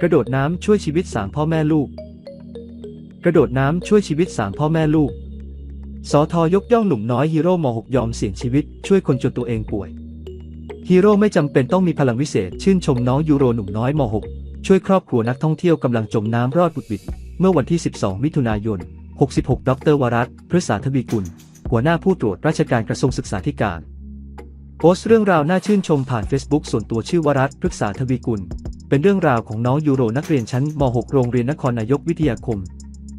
กระโดดน้ำช่วยชีวิตสามพ่อแม่ลูก กระโดดน้ำช่วยชีวิตสามพ่อแม่ลูก สอทอยกย่องหนุ่มน้อยฮีโร่ม .6 ยอมเสี่ยงชีวิตช่วยคนจนตัวเองป่วย ฮีโร่ไม่จำเป็นต้องมีพลังวิเศษ ชื่นชมน้องยูโรหนุ่มน้อยม .6 ช่วยครอบครัวนักท่องเที่ยวกำลังจมน้ำรอดบุดบิด เมื่อวันที่ 12 มิถุนายน 66 ดรวรัตพฤษาทวีกุล หัวหน้าผู้ตรวจราชการกระทรวงศึกษาธิการ โพสต์เรื่องราวน่าชื่นชมผ่าน Facebook ส่วนตัวชื่อวรัตพฤษาทวีกุล เป็นเรื่องราวของน้องยูโรนักเรียนชั้นม .6 โรงเรียนนครนายกวิทยาคม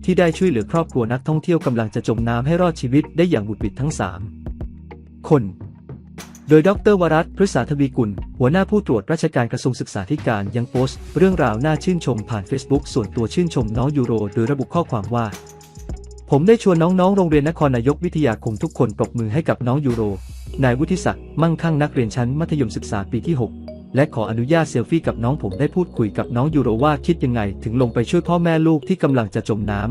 ที่ได้ช่วยเหลือครอบครัวนักท่องเที่ยวกำลังจะจมน้ำให้รอดชีวิตได้อย่างบุดบิดทั้ง 3 คน โดยดรวรัตพฤษาทวีกุล หัวหน้าผู้ตรวจราชการกระทรวงศึกษาธิการยังโพสต์เรื่องราวน่าชื่นชมผ่าน Facebook ส่วนตัวชื่นชมน้องยูโร โดยระบุข้อความว่า ผมได้ชวนน้องๆ โรงเรียนนครนายกวิทยาคมทุกคนปรบมือให้กับน้องยูโร นายวุฒิศักดิ์มั่งคั่งนักเรียนชั้นมัธยมศึกษาปีที่ 6 และขออนุญาตเซลฟี่กับน้องผมได้พูดคุยกับน้องยูโรว่าคิดยังไงถึงลงไปช่วยพ่อแม่ลูกที่กำลังจะจมน้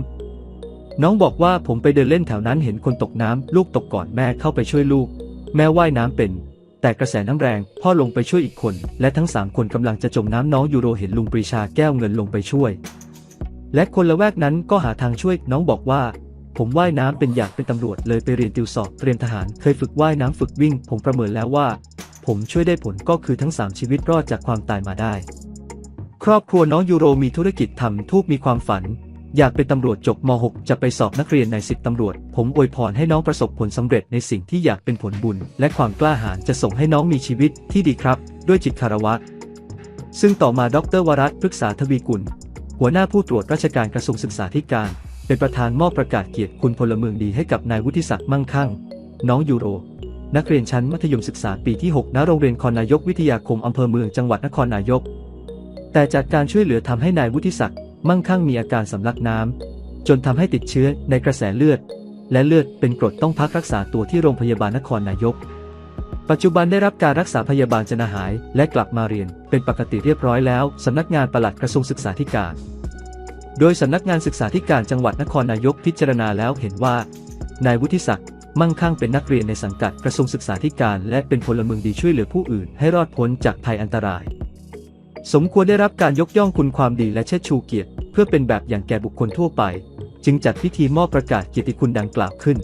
ำน้องบอกว่าผมไปเดินเล่นแถวนั้นเห็นคนตกน้ำลูกตกก่อนแม่เข้าไปช่วยลูก แม่ว่ายน้ำเป็น แต่กระแสน้ำแรงพ่อลงไปช่วยอีกคน และทั้งสามคนกำลังจะจมน้ำน้องยูโรเห็นลุงปรีชาแก้วเงินลงไปช่วย และคนละแวกนั้นก็หาทางช่วยน้องบอกว่าผมว่ายน้ำเป็นอยากเป็นตำรวจเลยไปเรียนติวสอบเตรียมทหาร เคยฝึกว่ายน้ำฝึกวิ่ง ผมประเมินแล้วว่า ผมช่วยได้ผลก็คือทั้ง 3 ชีวิตรอดจากความตายมาได้ ครอบครัวน้องยูโรมีธุรกิจทำทูบมีความฝัน อยากเป็นตำรวจจบม .6 จะไปสอบนักเรียนในสิบตำรวจ ผมอวยพรให้น้องประสบผลสำเร็จในสิ่งที่อยากเป็นผลบุญ และความกล้าหาญจะส่งให้น้องมีชีวิตที่ดีครับ ด้วยจิตคารวะ ซึ่งต่อมาดรวรัตน์พฤกษาทวีกุล หัวหน้าผู้ตรวจราชการกระทรวงศึกษาธิการ เป็นประธานมอบประกาศเกียรติคุณพลเมืองดีให้กับนายวุฒิศักดิ์มั่งคั่ง น้องยูโร นักเรียนชั้นมัธยมศึกษาปีที่ 6 ณ โรงเรียนคอนนายกวิทยาคมอำเภอเมืองจังหวัดนครนายก แต่จากการช่วยเหลือทำให้นายวุฒิศักดิ์มั่งคั่งมีอาการสำลักน้ำจนทำให้ติดเชื้อในกระแสเลือด และเลือดเป็นกรดต้องพักรักษาตัวที่โรงพยาบาลนครนายก ปัจจุบันได้รับการรักษาพยาบาลจนหาย และกลับมาเรียนเป็นปกติเรียบร้อยแล้วสำนักงานปลัดกระทรวงศึกษาธิการ โดยสำนักงานศึกษาธิการจังหวัดนครนายกพิจารณาแล้วเห็นว่านายวุฒิศักดิ์ มั่งคั่งเป็นนักเรียนในสังกัดกระทรวงศึกษาธิการและเป็นพลเมืองดีช่วยเหลือผู้อื่นให้รอดพ้นจากภัยอันตราย สมควรได้รับการยกย่องคุณความดีและเชิดชูเกียรติ เพื่อเป็นแบบอย่างแก่บุคคลทั่วไป จึงจัดพิธีมอบประกาศเกียรติคุณดังกล่าวขึ้น